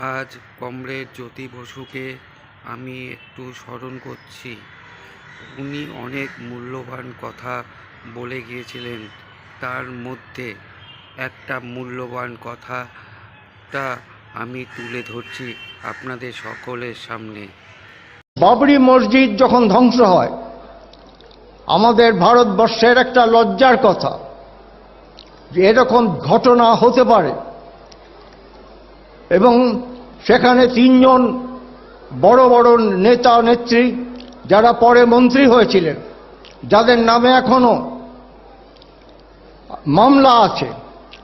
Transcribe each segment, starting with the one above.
আজ কমরেড জ্যোতি বসুকে আমি একটু স্মরণ করছি। উনি অনেক মূল্যবান কথা বলে গিয়েছিলেন। তার মধ্যে একটা মূল্যবান কথাটা আমি তুলে ধরছি আপনাদের সকলের সামনে। বাবরি মসজিদ যখন ধ্বংস হয়, আমাদের ভারতবর্ষের একটা লজ্জার কথা। যে এরকম ঘটনা হতে পারে। এবং সেখানে তিনজন বড় বড় নেতা নেত্রী যারা পরে মন্ত্রী হয়েছিলেন, যাদের নামে এখনও মামলা আছে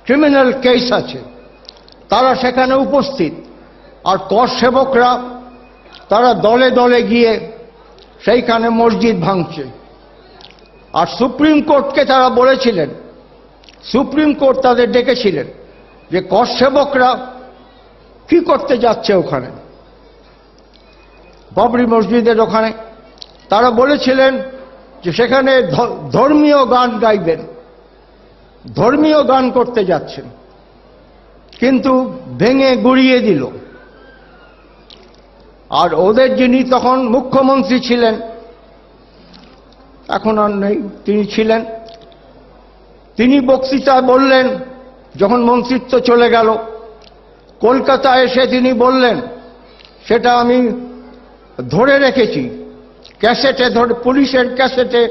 ক্রিমিনাল কেস আছে, তারা সেখানে উপস্থিত। আর কর সেবকরা, তারা দলে দলে গিয়ে সেইখানে মসজিদ ভাঙছে। আর সুপ্রিম কোর্টকে তারা বলেছিলেন, সুপ্রিম কোর্ট তাদের ডেকেছিলেন যে কর সেবকরা কি করতে যাচ্ছে ওখানে? বাবরি মসজিদের ওখানে। তারা বলেছিলেন যে সেখানে ধর্মীয় গান গাইবেন। ধর্মীয় গান করতে যাচ্ছেন। কিন্তু ভেঙে গুড়িয়ে দিল। আর ওদের যিনি তখন মুখ্যমন্ত্রী ছিলেন, এখন আর নেই, তিনি ছিলেন। তিনি বক্তৃতা বললেন, যখন মন্ত্রিত্ব চলে গেল কলকাতা এসে তিনি বললেন, সেটা আমি ধরে রেখেছি, ক্যাসেটে ধরে, পুলিশের ক্যাসেটে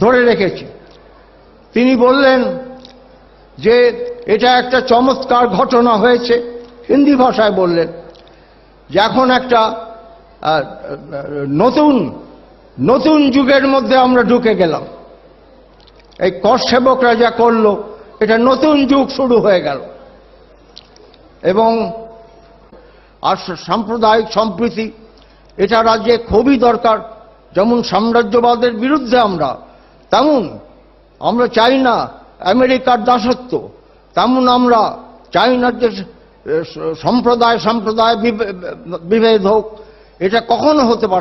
ধরে রেখেছি। তিনি বললেন যে, এটা একটা চমৎকার ঘটনা হয়েছে। হিন্দি ভাষায় বললেন যে, এখন একটা নতুন নতুন যুগের মধ্যে আমরা ঢুকে গেলাম। এই কর সেবকরা যা করল, এটা নতুন যুগ শুরু হয়ে গেল। এবং আর সাম্প্রদায়িক সম্প্রীতি, এটা রাজ্যে খুবই দরকার। যেমন সাম্রাজ্যবাদের বিরুদ্ধে আমরা, তেমন আমরা চাই না আমেরিকার দাসত্ব, তেমন আমরা চাই না যে সম্প্রদায় সম্প্রদায় বিভেদ হোক, এটা কখনো হতে পারে